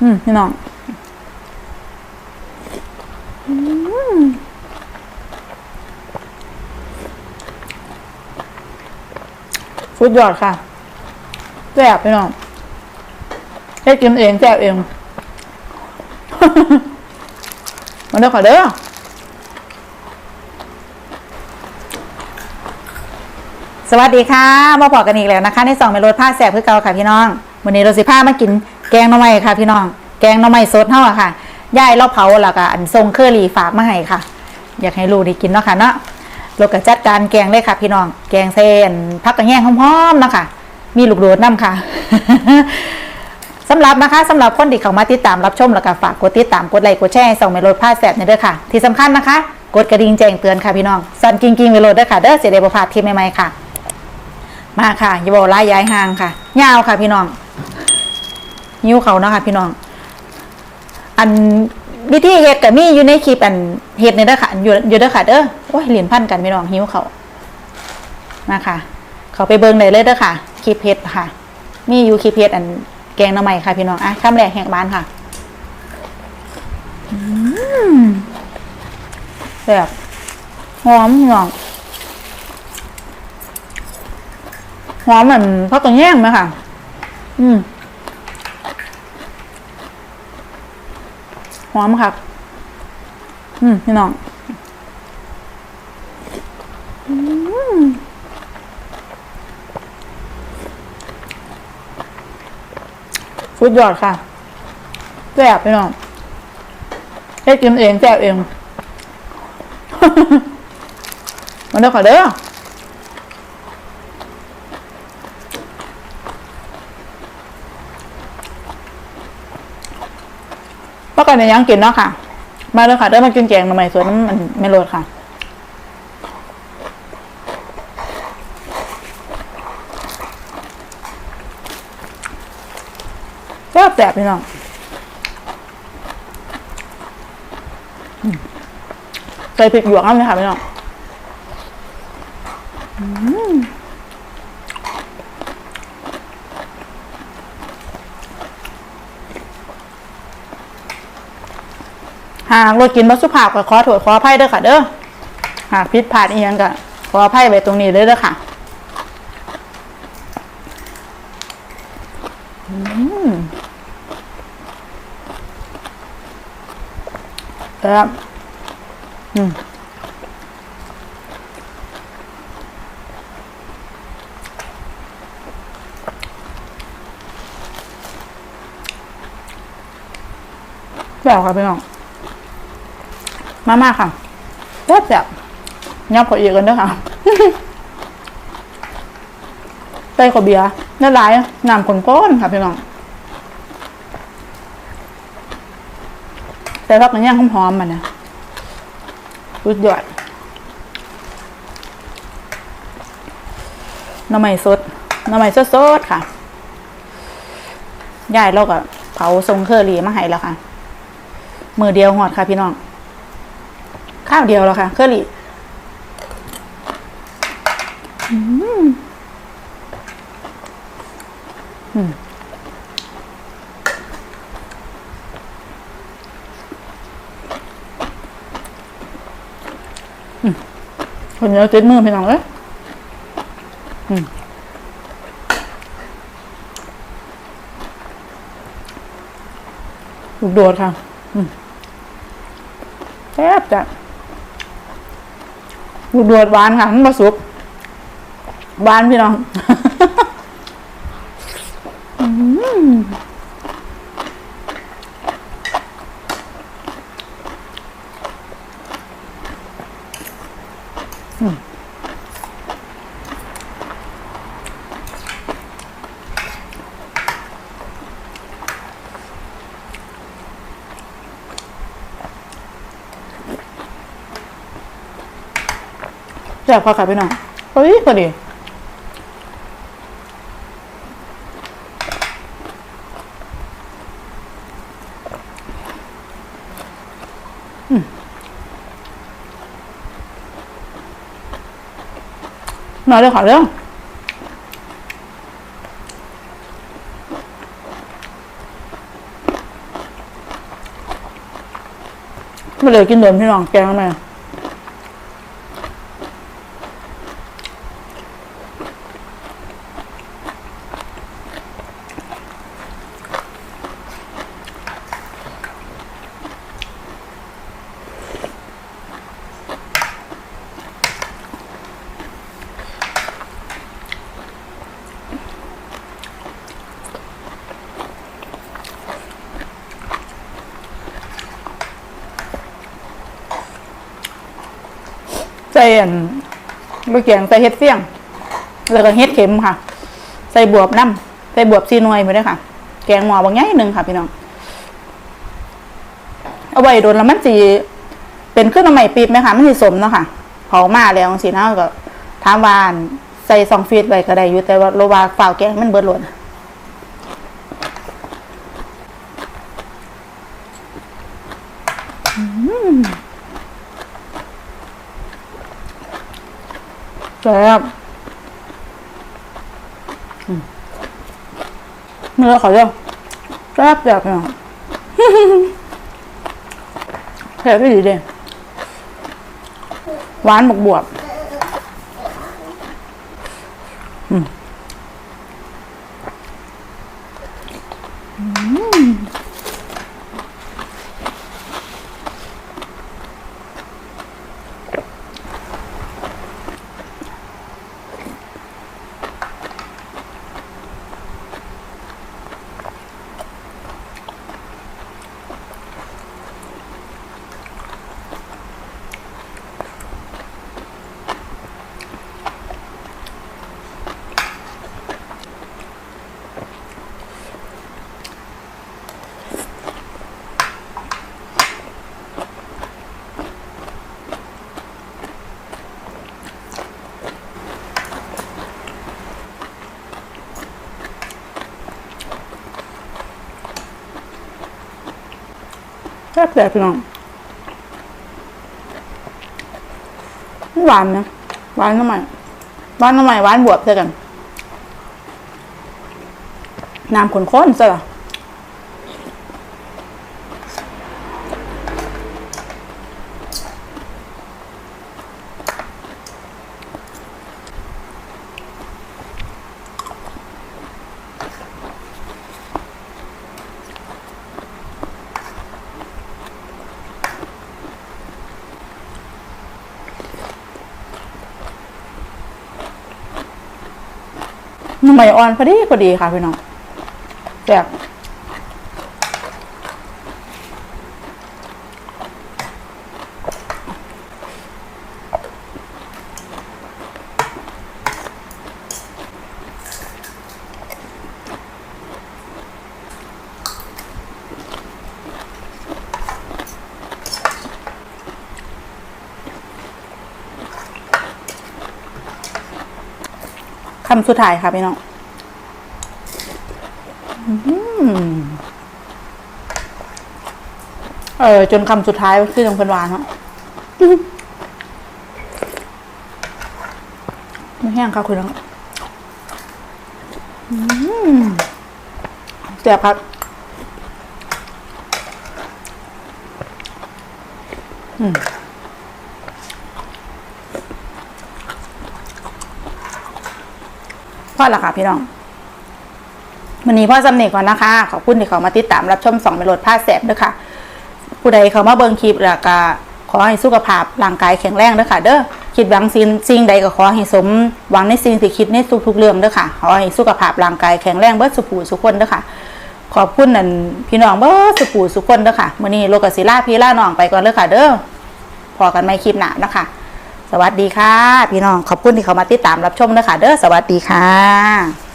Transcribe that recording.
อืมพี่น้องอฟุดยอดค่ะแซ่บพี่น้องให้กินเองแซ่บเอง มาเด้อขอเด้อสวัสดีค่ะมาพอกันอีกแล้วนะคะ ในสองเมนูผ้าแสบคือเก่าค่ะพี่น้องวันนี้เราสิผ้ามากิน แกงหน่อไม้ค่ะ พี่น้อง แกงหน่อไม้สดเท่าค่ะย่ายเราเผาแล้วก็อันทรงเคอรี่ฝากมาให้ค่ะ อยากให้ลูกได้กินเนาะค่ะเนาะเราก็จัดการแกงเลยค่ะ พี่น้อง แกงเส้นพักกระแยงหอมๆเนาะค่ะ มีลูกโดดน้ำค่ะสำหรับนะคะสำหรับคนที่เข้ามาติดตามรับชมแล้วก็ฝากกดติดตามกดไลค์กดแชร์ส่งเมโลดผ้าแสบในเด้อค่ะ ที่สำคัญนะคะ กดกระดิ่งแจ้งเตือนค่ะพี่น้องสั่นกิ้งกิ้งเมโลดเด้อค่ะเด้อเสียเดบพาดคลิปใหม่ๆค่ะ มาค่ะอย่าบอกลายย้ายห่างค่ะยาวค่ะพี่น้อง ยิ้วเขาเนาะค่ะพี่น้อง อันวิธีเฮ็ดกับมีอยู่ในคลิปอันเฮ็ดในเด้อค่ะอยู่อยู่เด้อค่ะเด้อโอ้ยเหรียญพันกันพี่น้องหิ้วเขามาค่ะเขาไปเบิ่งได้เลยเด้อค่ะคลิปเฮ็ดค่ะ มีอยู่คลิปเฮ็ดอันแกงหน่อไม้ค่ะพี่น้องอะคำแรกแหกบ้านค่ะแบบหอมพี่น้องหอมเหมือนข้าวต้มแยงไหมค่ะ อืม อมค่ะ อืมพี่น้องฟุดยอดค่ะแซ่บพี่น้องให้กินเองแซ่บเองมาเด้อขอเด้อ ป้ากันเนี่ยยังกินเนาะค่ะ มาเลยค่ะเด้อมากินแกงหน่อไม้สวนน้ำมันไม่โรดค่ะแซ่บแซ่บพี่น้องใส่พริกหยวกน้ำเลยค่ะพี่น้อง หากเรากินบัสุภาพก็ขอโทษขออภัยเด้อค่ะ เด้อหากผิดพลาดอีกยังก็ขออภัยไว้ตรงนี้เลยเด้อค่ะครับอืมแบบค่ะพี่น้อง มามาค่ะแซ่บแซ่บยับขออีกกันด้วยค่ะใส่ขอเบียร์ได้หลายน้ำข้นค่ะพี่น้องแต่พักมันย่างหอมๆมันนะรุดยอดหน้ำใหม่สดน้ำใหม่สดๆค่ะยายเราก็เผาทรงเคอรี่มาให้แล้วค่ะ มือเดียวหอดค่ะพี่น้อง ข้าวเดียวแล้วค่ะเคอรี่อืมอืมคนเยอะติดมือพี่น้องเอ้ยอืมลูกโดดค่ะอืมแซ่บจ้ะ ดดหวานค่ะมันผสุกหวานพี่น้อง แซ่บค่ะค่ะพี่น้อยเฮ้ยพอดีหน่อยเลยค่ะเรื่องไม่เลยกินเดิมพี่น้องแกงทำไม ส่อันลูกแกงใส่เห็ดเสี่ยง แล้วก็เห็ดเข็มค่ะ ใส่บวบน้ำใส่บวบซีนวยไปด้วยค่ะ แกงหม้อบางอย่างหนึ่งค่ะ พี่น้อง เอาไว้โดนแล้วมันสีเป็นขึ้นมาใหม่ปีบไหมคะมันสีสมเนาะค่ะเผามาแล้วสีน้าก็ถามวานใส่ซองฟีดไว้ก็ได้อยู่แต่ว่าโลวาฝ่าแกงมันเบิดหลดแซ่บอืมเนื้อเขาเรียกแซ่บแบบเนาะเผ็ดไม่ดีเด่นหวานบวกบวบอืมอืม แซ่บแบบพี่น้องหวานนะหวานน้ำใหม่หวานน้ำใหม่หวานบวบเท่ากันน้ำข้นๆซะละน้ำใหม่อ่อนพอดีพอดีค่ะพี่น้องแบบ คำสุดท้ายค่ะพี่น้องเออ จนคำสุดท้ายคือยังเป็นหวานเนาะไม่แห้งค่ะคุณน้องอืมแซ่บครับอืม พ่อละค่ะพี่น้องวันนี้พ่อสำเนีก่อนนะคะ ขอบคุณที่เขามาติดตามรับชมสองเมโลดผ้าแสบด้วยค่ะ ผู้ใดเขามาเบิ่งคลิปแล้วก็ขอให้สุขภาพร่างกายแข็งแรงด้วยค่ะเด้อคิดหวังสิ่งสิ่งใดก็ขอให้สมหวังในสิ่งที่คิดในทุกๆเรื่องเด้อค่ะขอให้สุขภาพร่างกายแข็งแรงเบิดสุขูสุขคนด้อค่ะ ขอบคุณนั่นพี่น้องเบิดสุขูสุขคนด้อค่ะมื้อนี้โลกศิลาพี่ล่าน้องไปก่อนเด้ค่ะ เด้อพอกันไม่คลิปหนานะคะ สวัสดีค่ะ พี่น้องขอบคุณที่เขามาติดตามรับชมนะคะเด้อสวัสดีค่ะ